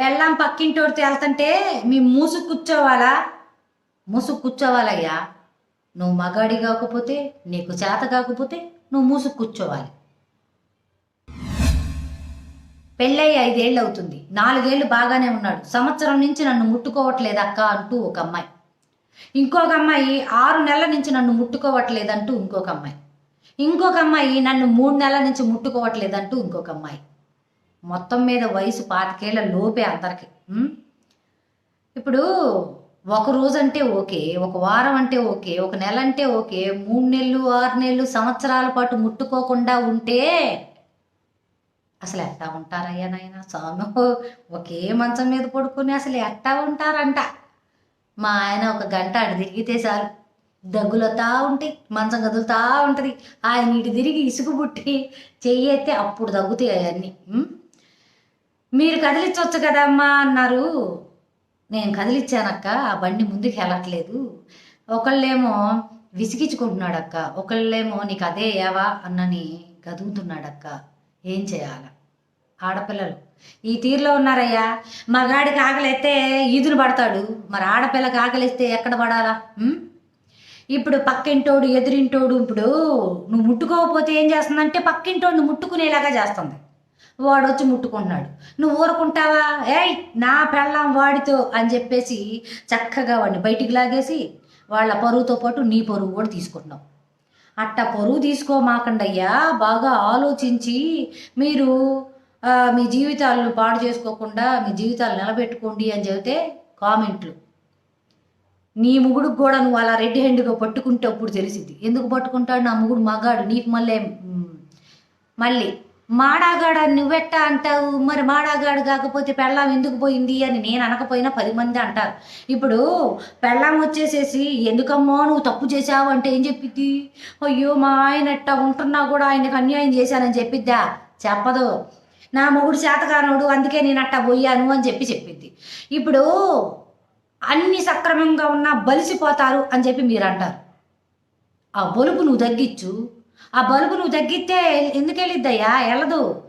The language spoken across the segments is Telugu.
పెళ్ళాం పక్కింటోడితో వెళ్తుంటే మీ మూసు కూర్చోవాలా? మూసు కూర్చోవాలయ్యా. నువ్వు మగాడి కాకపోతే నీకు చేత కాకపోతే నువ్వు మూసు కూర్చోవాలి. పెళ్ళయి ఐదేళ్ళు అవుతుంది. నాలుగేళ్ళు బాగానే ఉన్నాడు. సంవత్సరం నుంచి నన్ను ముట్టుకోవట్లేదు అక్క అంటూ ఒక అమ్మాయి. ఇంకొక అమ్మాయి ఆరు నెలల నుంచి నన్ను ముట్టుకోవట్లేదంటూ ఇంకొక అమ్మాయి. ఇంకొక అమ్మాయి నన్ను మూడు నెలల నుంచి ముట్టుకోవట్లేదంటూ ఇంకొక అమ్మాయి. మొత్తం మీద వయసు పాతికేళ్ళ లోపే అందరికి. ఇప్పుడు ఒక రోజు అంటే ఓకే ఒక వారం అంటే ఓకే ఒక నెల అంటే ఓకే మూడు నెలలు ఆరు నెలలు సంవత్సరాల పాటు ముట్టుకోకుండా ఉంటే అసలు ఎట్టా ఉంటారయ్యా నాయన? స్వామి ఒకే మంచం మీద పడుకొని అసలు ఎట్టా ఉంటారంట? మా ఆయన ఒక గంట అటు తిరిగితే చాలు. దగ్గులతా ఉంటాయి మంచం కదులుతా ఉంటుంది. ఆయన ఇటు తిరిగి ఇసుగు పుట్టి చెయ్యి అయితే అప్పుడు తగ్గుతాయి అవన్నీ. మీరు కదిలించవచ్చు కదమ్మా అన్నారు. నేను కదిలిచ్చానక్క ఆ బండి ముందుకు వెళ్ళట్లేదు. ఒకళ్ళేమో విసిగించుకుంటున్నాడక్క ఒకళ్ళేమో నీకు అదే ఏవా అన్నని గదుగుతున్నాడక్క. ఏం చేయాల? ఆడపిల్లలు. ఈ తీరులో ఉన్నారయ్యా. మగాడికి ఆకలిస్తే ఈదులు పడతాడు. మరి ఆడపిల్లకి ఆకలిస్తే ఎక్కడ పడాలా? ఇప్పుడు పక్కింటోడు ఎదురింటోడు ఇప్పుడు నువ్వు ముట్టుకోకపోతే ఏం చేస్తుందంటే పక్కింటోడు ముట్టుకునేలాగా చేస్తుంది. వాడు వచ్చి ముట్టుకుంటున్నాడు. నువ్వు ఊరుకుంటావా? ఏయ్ నా పెళ్ళాం వాడితో అని చెప్పేసి చక్కగా వాడిని బయటికి లాగేసి వాళ్ళ పరువుతో పాటు నీ పరువు కూడా తీసుకుంటున్నావు అట్ట పరువు తీసుకోమాకండయ్యా బాగా ఆలోచించి మీరు మీ జీవితాలను పాడు చేసుకోకుండా మీ జీవితాలు నిలబెట్టుకోండి అని చెబితే కామెంట్లు. నీ ముగుడుకు కూడా నువ్వు అలా రెడ్ హ్యాండ్గా పట్టుకుంటే అప్పుడు తెలిసింది ఎందుకు పట్టుకుంటాడు నా ముగుడు మగాడు? నీకు మళ్ళీ మళ్ళీ మాడాగాడు నువ్వెట్ట అంటావు? మరి మాడాగాడు కాకపోతే పెళ్ళాం ఎందుకు పోయింది అని నేను అనకపోయినా పది మంది అంటారు. ఇప్పుడు పెళ్ళాం వచ్చేసేసి ఎందుకమ్మో నువ్వు తప్పు చేసావు అంటే ఏం చెప్పిద్ది? అయ్యో మా ఆయన ఎట్టా ఉంటున్నా కూడా ఆయనకు అన్యాయం చేశానని చెప్పిద్దా? చెప్పదు. నా మొగుడు చేతగానోడు అందుకే నేను అట్టా పోయాను అని చెప్పి చెప్పిద్ది. ఇప్పుడు అన్ని సక్రమంగా ఉన్నా బలిసిపోతారు అని చెప్పి మీరు అంటారు ఆ బొలుపు నువ్వు తగ్గించు. ఆ బలుపు నువ్వు తగ్గిస్తే ఎందుకు వెళ్ళిద్దయ్యా? వెళ్ళదు.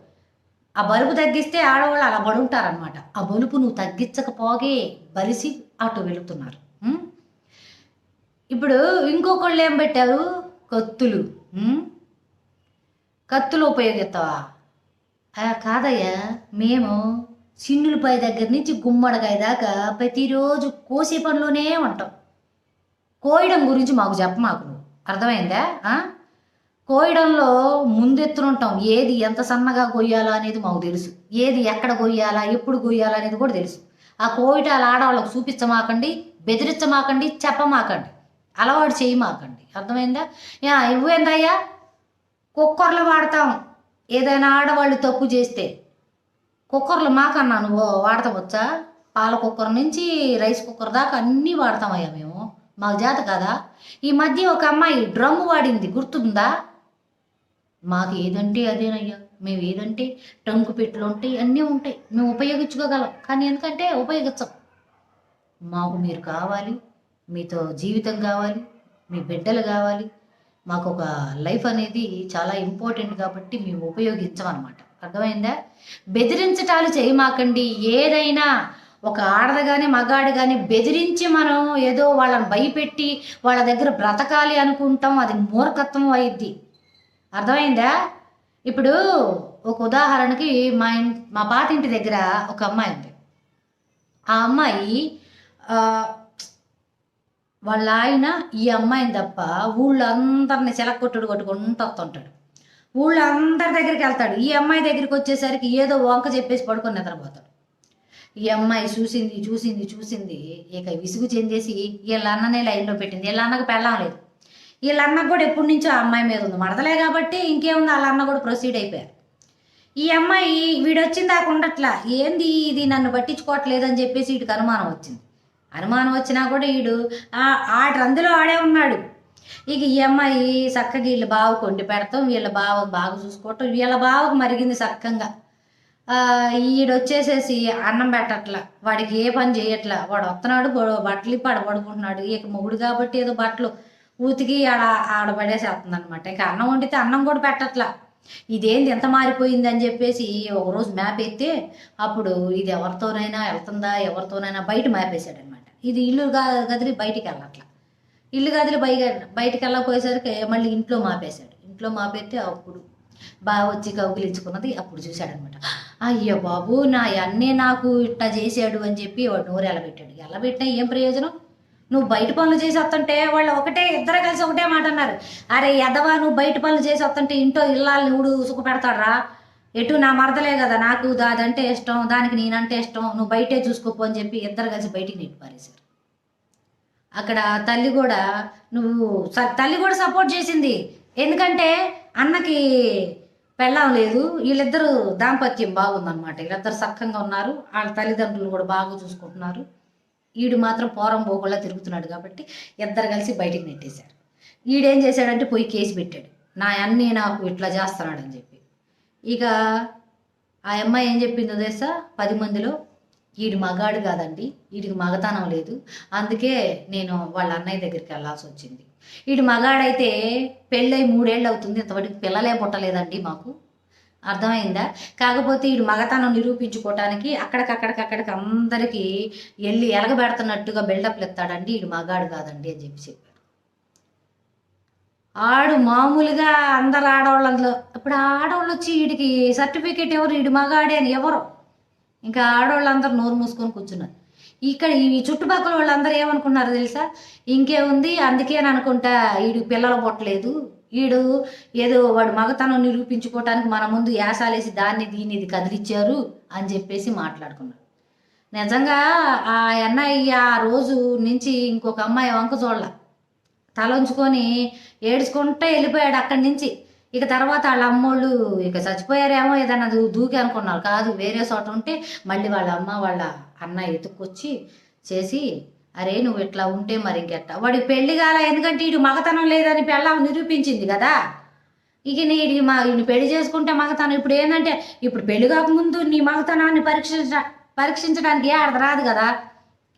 ఆ బలుపు తగ్గిస్తే ఆడవాళ్ళు అలా పడుంటారనమాట ఆ బలుపు నువ్వు తగ్గించకపోగే బలిసి అటు వెళుతున్నారు. ఇప్పుడు ఇంకొకళ్ళు ఏం పెట్టారు? కత్తులు. కత్తులు ఉపయోగిస్తావా? కాదయ్యా. మేము చిన్నులపై దగ్గర నుంచి గుమ్మడికాయ దాకా ప్రతిరోజు కోసే పనిలోనే ఉంటాం. కోయడం గురించి మాకు చెప్ప మాకు నువ్వు. అర్థమైందా? కోయడంలో ముందెత్తునుంటాం. ఏది ఎంత సన్నగా కొయ్యాలా అనేది మాకు తెలుసు. ఏది ఎక్కడ కొయ్యాలా ఎప్పుడు కొయ్యాలా అనేది కూడా తెలుసు. ఆ కోయటాలు ఆడవాళ్ళకు చూపించమాకండి బెదిరించమాకండి చెప్పమాకండి. అలవాటు చేయమాకండి. అర్థమైందా? యా ఇవ్వేందయ్యా? కుక్కర్లు వాడతాం. ఏదైనా ఆడవాళ్ళు తప్పు చేస్తే. కుక్కర్లు మాకన్నా నువ్వు వాడతావచ్చా? పాల కుక్కర్ నుంచి రైస్ కుక్కర్ దాకా అన్నీ వాడతామయ్యా మేము. మాకు జాత కదా? ఈ మధ్య ఒక అమ్మాయి డ్రమ్ము వాడింది. గుర్తుందా? మాకు ఏదంటే అదేనయ్యా మేము ఏదంటే టంకు పెట్లు ఉంటాయి అన్నీ ఉంటాయి. మేము ఉపయోగించుకోగలం. కానీ ఎందుకంటే ఉపయోగించం. మాకు మీరు కావాలి మీతో జీవితం కావాలి మీ బిడ్డలు కావాలి. మాకు ఒక లైఫ్ అనేది చాలా ఇంపార్టెంట్ కాబట్టి మేము ఉపయోగించమన్నమాట. అర్థమైందా? బెదిరించటాలు చేయమాకండి. ఏదైనా ఒక ఆడది కానీ మగాడు కానీ బెదిరించి మనం ఏదో వాళ్ళని భయపెట్టి వాళ్ళ దగ్గర బ్రతకాలి అనుకుంటాం. అది మూర్ఖత్వం అయింది అర్థమైందా? ఇప్పుడు ఒక ఉదాహరణకి మా ఇన్ మా పాతింటి దగ్గర ఒక అమ్మాయి ఉంది. ఆ అమ్మాయి వాళ్ళ ఆయన ఈ అమ్మాయిని తప్ప ఊళ్ళందరిని చెలక్కొట్టుడు కొట్టుకుంటూ వస్తుంటాడు. ఊళ్ళో అందరి దగ్గరికి వెళ్తాడు. ఈ అమ్మాయి దగ్గరికి వచ్చేసరికి ఏదో వంక చెప్పేసి పడుకొని నిద్రపోతాడు. ఈ అమ్మాయి చూసింది చూసింది చూసింది ఇక విసుగు చెందేసి వీళ్ళ అన్ననే లైన్లో పెట్టింది. వీళ్ళ అన్నకు పెళ్ళం లేదు. వీళ్ళ అన్న కూడా ఎప్పటి నుంచో ఆ అమ్మాయి మీద ఉంది. మడతలే కాబట్టి ఇంకేముంది వాళ్ళ అన్న కూడా ప్రొసీడ్ అయిపోయారు. ఈ అమ్మాయి వీడు దాకా ఉండట్లా. ఏంది ఇది? నన్ను పట్టించుకోవట్లేదు అని చెప్పేసి వీడికి అనుమానం వచ్చింది. అనుమానం వచ్చినా కూడా వీడు ఆ- ఆడు అందులో ఆడే ఉన్నాడు. ఇక ఈ అమ్మాయి చక్కగా వీళ్ళ బావ కొండి పెడతాం వీళ్ళ బావ బాగా చూసుకోవటం వీళ్ళ బావకు మరిగింది చక్కగా. ఆ, ఈడు వచ్చేసేసి అన్నం పెట్టట్లా. వాడికి ఏ పని చేయట్లా. వాడు వస్తున్నాడు బట్టలు ఇప్పి పడుకుంటున్నాడు. ఇక మొగుడు కాబట్టి ఏదో బట్టలు ఉతికి ఆడ ఆడబడేసేస్తుంది అనమాట ఇంకా అన్నం వండితే అన్నం కూడా పెట్టట్లా. ఇదేంది ఎంత మారిపోయింది అని చెప్పేసి ఒకరోజు మ్యాప్ ఎత్తే అప్పుడు ఇది ఎవరితోనైనా వెళ్తుందా ఎవరితోనైనా బయట మ్యాప్ వేసాడనమాట ఇది ఇల్లు గదిలి బయటికి వెళ్ళట్లా. ఇల్లు గదిలి బయ బయటికి వెళ్ళకపోయేసరికి మళ్ళీ ఇంట్లో మాపేశాడు. ఇంట్లో మాపేస్తే అప్పుడు బాగా వచ్చి కౌగిలించుకున్నది అప్పుడు చూశాడనమాట అయ్యో బాబు నా అన్నే నాకు ఇట్టా చేశాడు అని చెప్పి వాడు నోరు ఎలబెట్టాడు ఎలబెట్టినా ఏం ప్రయోజనం? నువ్వు బయట పనులు చేసి వస్తుంటే వాళ్ళు ఒకటే ఇద్దరు కలిసి ఒకటే మాట అన్నారు. అరే ఎదవా నువ్వు బయట పనులు చేసి వస్తుంటే ఇంట్లో ఇల్లాలని నువ్వు సుఖ పెడతాడరా ఎటు నా మరదలే కదా నాకు అదంటే ఇష్టం దానికి నేనంటే ఇష్టం నువ్వు బయటే చూసుకోపో అని చెప్పి ఇద్దరు కలిసి బయటికి నెట్టి పారేశారు. అక్కడ తల్లి కూడా నువ్వు స- తల్లి కూడా సపోర్ట్ చేసింది. ఎందుకంటే అన్నకి పెళ్ళం లేదు వీళ్ళిద్దరూ దాంపత్యం బాగుందన్నమాట. వీళ్ళిద్దరు సక్కంగా ఉన్నారు వాళ్ళ తల్లిదండ్రులు కూడా బాగా చూసుకుంటున్నారు. ఈడు మాత్రం పోరం పోకుండా తిరుగుతున్నాడు కాబట్టి ఇద్దరు కలిసి బయటికి నెట్టేశారు. ఈడేం చేశాడంటే పోయి కేసు పెట్టాడు. నా అన్నీ నాకు ఇట్లా చేస్తున్నాడని చెప్పి. ఇక ఆ అమ్మాయి ఏం చెప్పిందో తెలుసా? పది మందిలో ఈడు మగాడు కాదండి వీడికి మగతనం లేదు. అందుకే నేను వాళ్ళ అన్నయ్య దగ్గరికి వెళ్ళాల్సి వచ్చింది. వీడు మగాడైతే పెళ్ళై మూడేళ్ళు అవుతుంది ఇంతవరకు పిల్లలే పుట్టలేదండి మాకు. అర్థమైందా? కాకపోతే వీడు మగతనం నిరూపించుకోవటానికి అక్కడికక్కడికక్కడికి అందరికీ వెళ్ళి ఎలగబెడుతున్నట్టుగా బిల్డప్లు ఎత్తాడండి వీడు మగాడు కాదండి అని చెప్పి చెప్పాడు. ఆడు మామూలుగా అందరు ఆడవాళ్ళందులో ఇప్పుడు ఆడవాళ్ళు వచ్చి వీడికి సర్టిఫికేట్ ఎవరు? వీడు మగాడే అని ఎవరు? ఇంకా ఆడవాళ్ళందరూ నోరు మూసుకొని కూర్చున్నారు. ఇక్కడ ఈ చుట్టుపక్కల వాళ్ళందరూ ఏమనుకున్నారు తెలుసా? ఇంకేముంది? అందుకే అని అనుకుంటా వీడు పిల్లలు పుట్టలేదు వీడు ఏదో వాడు మగతనం నిరూపించుకోవటానికి మన ముందు యాసాలేసి దాన్ని దీన్ని ఇది కదిలిచ్చారు అని చెప్పేసి మాట్లాడుకున్నాడు. నిజంగా ఆ అన్నయ్య ఆ రోజు నుంచి ఇంకొక అమ్మాయి వంక చూడల. తలంచుకొని ఏడ్చుకుంటే వెళ్ళిపోయాడు అక్కడి నుంచి. ఇక తర్వాత వాళ్ళ అమ్మోళ్ళు ఇక చచ్చిపోయారేమో ఏదన్నా దూకి అనుకున్నారు. కాదు వేరే చోట ఉంటే మళ్ళీ వాళ్ళ అమ్మ వాళ్ళ అన్న ఎత్తుక్కొచ్చి చేసి అరే నువ్వు ఇట్లా ఉంటే మరి ఇంకెట్ట? వాడికి పెళ్ళి కాల ఎందుకంటే వీడు మగతనం లేదని పెళ్ళాం నిరూపించింది కదా. ఇక నీ మా ఈయన పెళ్ళి చేసుకుంటే మగతనం ఇప్పుడు ఏంటంటే ఇప్పుడు పెళ్ళి కాకముందు నీ మగతనాన్ని పరీక్షించ పరీక్షించడానికి ఏ అర్థం రాదు కదా.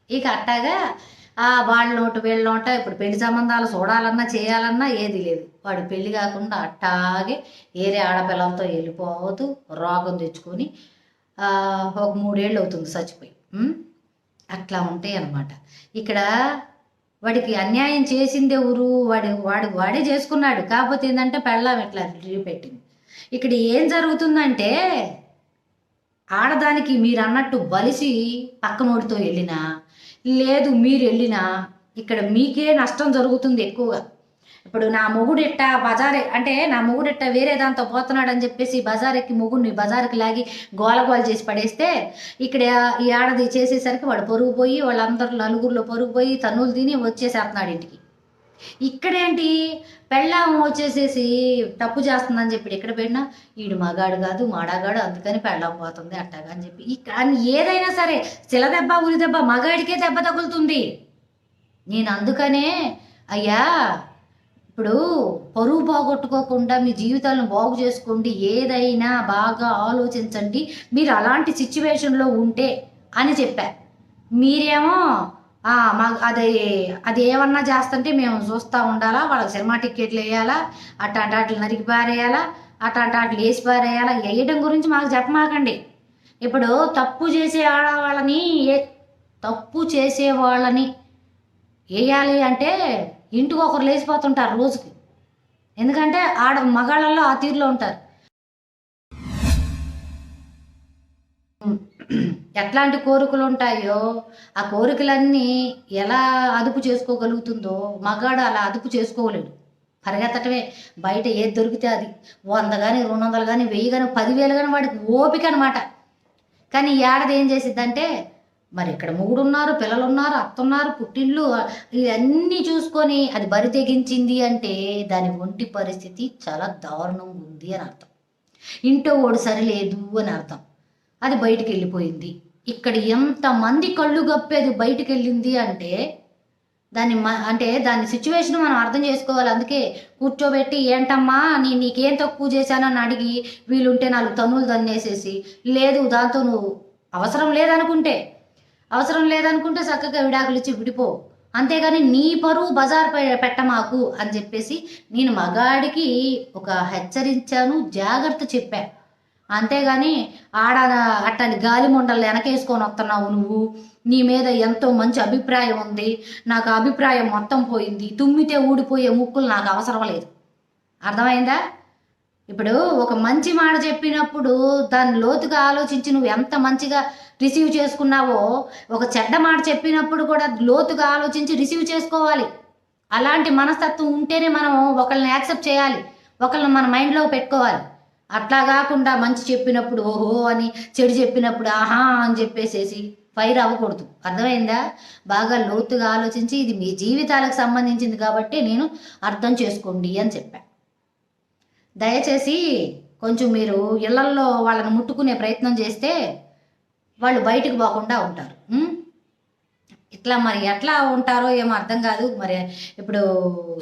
ఇక అట్టాగా ఆ వాళ్ళ నోట వీళ్ళ నోట ఇప్పుడు పెళ్ళి సంబంధాలు చూడాలన్నా చేయాలన్నా ఏది లేదు. వాడు పెళ్ళి కాకుండా అట్టాగే ఏరే ఆడపిల్లలతో వెళ్ళిపోతూ రోగం తెచ్చుకొని ఒక మూడేళ్ళు అవుతుంది చచ్చిపోయి. అట్లా ఉంటాయి అన్నమాట. ఇక్కడ వాడికి అన్యాయం చేసిందే ఊరు వాడి వాడు వాడే చేసుకున్నాడు. కాకపోతే ఏంటంటే పెళ్ళాం ఇట్లా రివ్యూ పెట్టింది ఇక్కడ ఏం జరుగుతుందంటే ఆడదానికి మీరు అన్నట్టు బలిసి పక్కనోడితో వెళ్ళినా లేదు మీరు వెళ్ళినా ఇక్కడ మీకే నష్టం జరుగుతుంది ఎక్కువగా. ఇప్పుడు నా మొగుడిట్ట బజారే బజార్ అంటే నా మొగుడిట్ట వేరే దాంతో పోతున్నాడు అని చెప్పేసి బజార్ మొగుడిని బజార్కి లాగి గోల గోల చేసి పడేస్తే ఇక్కడ ఈ ఆడది చేసేసరికి వాడు పొరుగు పోయి వాళ్ళందరూ నలుగురిలో పొరుగు పోయి తన్నులు తిని వచ్చేసేస్తున్నాడు ఇంటికి. ఇక్కడేంటి? పెళ్ళాం వచ్చేసేసి తప్పు చేస్తుందని చెప్పి ఎక్కడ పెట్టినా ఈడు మగాడు కాదు మాడాగాడు అందుకని పెళ్ళాం పోతుంది అట్టాగా అని చెప్పి. ఇక్కడ అని ఏదైనా సరే శిల దెబ్బ ఉరి దెబ్బ మగాడికే దెబ్బ తగులుతుంది. నేను అందుకనే అయ్యా ఇప్పుడు పరువు పోగొట్టుకోకుండా మీ జీవితాలను బాగు చేసుకోండి. ఏదైనా బాగా ఆలోచించండి. మీరు అలాంటి సిచ్యువేషన్లో ఉంటే అని చెప్పా. మీరేమో మా అది అది ఏమన్నా చేస్తుంటే మేము చూస్తూ ఉండాలా వాళ్ళకి సినిమా టిక్కెట్లు వేయాలా అట్లాంటి వాటిని నరికి పారేయాలా అట్లాంటి వాటిని వేసి పారేయాలా వేయడం గురించి మాకు చెప్పమాకండి. ఇప్పుడు తప్పు చేసే ఆడవాళ్ళని ఏ తప్పు చేసే వాళ్ళని వేయాలి అంటే ఇంటికి ఒకరు లేచిపోతుంటారు రోజుకి. ఎందుకంటే ఆడ మగాళ్ళల్లో ఆ తీరులో ఉంటారు. ఎట్లాంటి కోరికలు ఉంటాయో ఆ కోరికలన్నీ ఎలా అదుపు చేసుకోగలుగుతుందో మగాడు అలా అదుపు చేసుకోలేడు. పరిగెత్తటమే బయట ఏది దొరికితే అది. వంద కానీ రెండు వందలు కానీ వెయ్యి కానీ పదివేలు కానీ వాడికి ఓపిక అనమాట కానీ ఈ ఏడాది ఏం చేసిద్దంటే మరి ఇక్కడ మొగుడు ఉన్నారు పిల్లలు ఉన్నారు అత్తున్నారు పుట్టిళ్ళు ఇవన్నీ చూసుకొని అది బరి తెగించింది అంటే దాని ఒంటి పరిస్థితి చాలా దారుణంగా ఉంది అని అర్థం. ఇంటో ఓడి సరిలేదు అని అర్థం. అది బయటికి వెళ్ళిపోయింది. ఇక్కడ ఎంతమంది కళ్ళు గప్పేది బయటికి వెళ్ళింది అంటే దాన్ని మ- అంటే దాని సిచ్యువేషన్ మనం అర్థం చేసుకోవాలి. అందుకే కూర్చోబెట్టి ఏంటమ్మా నీ నీకేం తక్కువ చేశానని అడిగి వీలుంటే నాలుగు తన్నులు దన్నేసేసి లేదు దాంతో నువ్వు అవసరం లేదనుకుంటే అవసరం లేదనుకుంటే చక్కగా విడాకులు ఇచ్చి విడిపో. అంతేగాని నీ పరువు బజార్ పె- పెట్టమాకు అని చెప్పేసి నేను మగాడికి ఒక హెచ్చరించాను జాగ్రత్త చెప్పా. అంతేగాని ఆడ అట్టని గాలి మొండలు వెనకేసుకొని వస్తున్నావు నువ్వు. నీ మీద ఎంతో మంచి అభిప్రాయం ఉంది. నాకు అభిప్రాయం మొత్తం పోయింది. తుమ్మితే ఊడిపోయే ముక్కులు నాకు అవసరం లేదు. అర్థమైందా? ఇప్పుడు ఒక మంచి మాట చెప్పినప్పుడు దాన్ని లోతుగా ఆలోచించి నువ్వు ఎంత మంచిగా రిసీవ్ చేసుకున్నావో ఒక చెడ్డ మాట చెప్పినప్పుడు కూడా లోతుగా ఆలోచించి రిసీవ్ చేసుకోవాలి. అలాంటి మనస్తత్వం ఉంటేనే మనం ఒకళ్ళని యాక్సెప్ట్ చేయాలి. ఒకళ్ళని మన మైండ్లో పెట్టుకోవాలి. అట్లా కాకుండా మంచి చెప్పినప్పుడు ఓహో అని చెడు చెప్పినప్పుడు ఆహా అని చెప్పేసేసి ఫైర్ అవ్వకూడదు. అర్థమైందా? బాగా లోతుగా ఆలోచించి ఇది మీ జీవితాలకు సంబంధించింది కాబట్టి నేను అర్థం చేసుకోండి అని చెప్పాను దయచేసి కొంచెం మీరు ఇళ్ళల్లో వాళ్ళని ముట్టుకునే ప్రయత్నం చేస్తే వాళ్ళు బయటకు పోకుండా ఉంటారు. ఇట్లా మరి ఎట్లా ఉంటారో ఏమో అర్థం కాదు. మరి ఇప్పుడు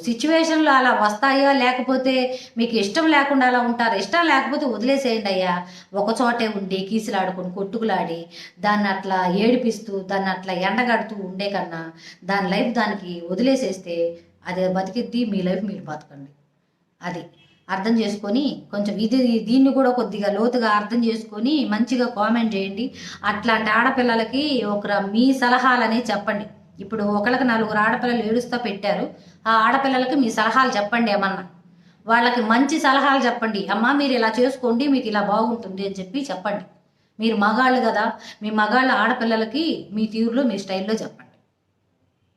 సిచ్యువేషన్లు అలా వస్తాయో? లేకపోతే మీకు ఇష్టం లేకుండా అలా ఉంటారు? ఇష్టం లేకపోతే వదిలేసేయండి అయ్యా. ఒక చోటే ఉండి కీసులాడుకొని కొట్టుకులాడి దాన్ని అట్లా ఏడిపిస్తూ దాన్ని అట్లా ఎండగడుతూ ఉండే కన్నా దాని లైఫ్ దానికి వదిలేసేస్తే అది బతికిద్ది మీ లైఫ్ మీరు బతకండి. అది. అర్థం చేసుకొని కొంచెం ఇది దీన్ని కూడా కొద్దిగా లోతుగా అర్థం చేసుకొని మంచిగా కామెంట్ చేయండి. అట్లాంటి ఆడపిల్లలకి ఒక మీ సలహాలనే చెప్పండి. ఇప్పుడు ఒకళ్ళకి నలుగురు ఆడపిల్లలు ఏడుస్తా పెట్టారు. ఆ ఆడపిల్లలకి మీ సలహాలు చెప్పండి ఏమన్నా. వాళ్ళకి మంచి సలహాలు చెప్పండి. అమ్మా మీరు ఇలా చేసుకోండి మీకు ఇలా బాగుంటుంది అని చెప్పి చెప్పండి. మీరు మగాళ్ళు కదా మీ మగాళ్ళ ఆడపిల్లలకి మీ తీరులో మీ స్టైల్లో చెప్పండి.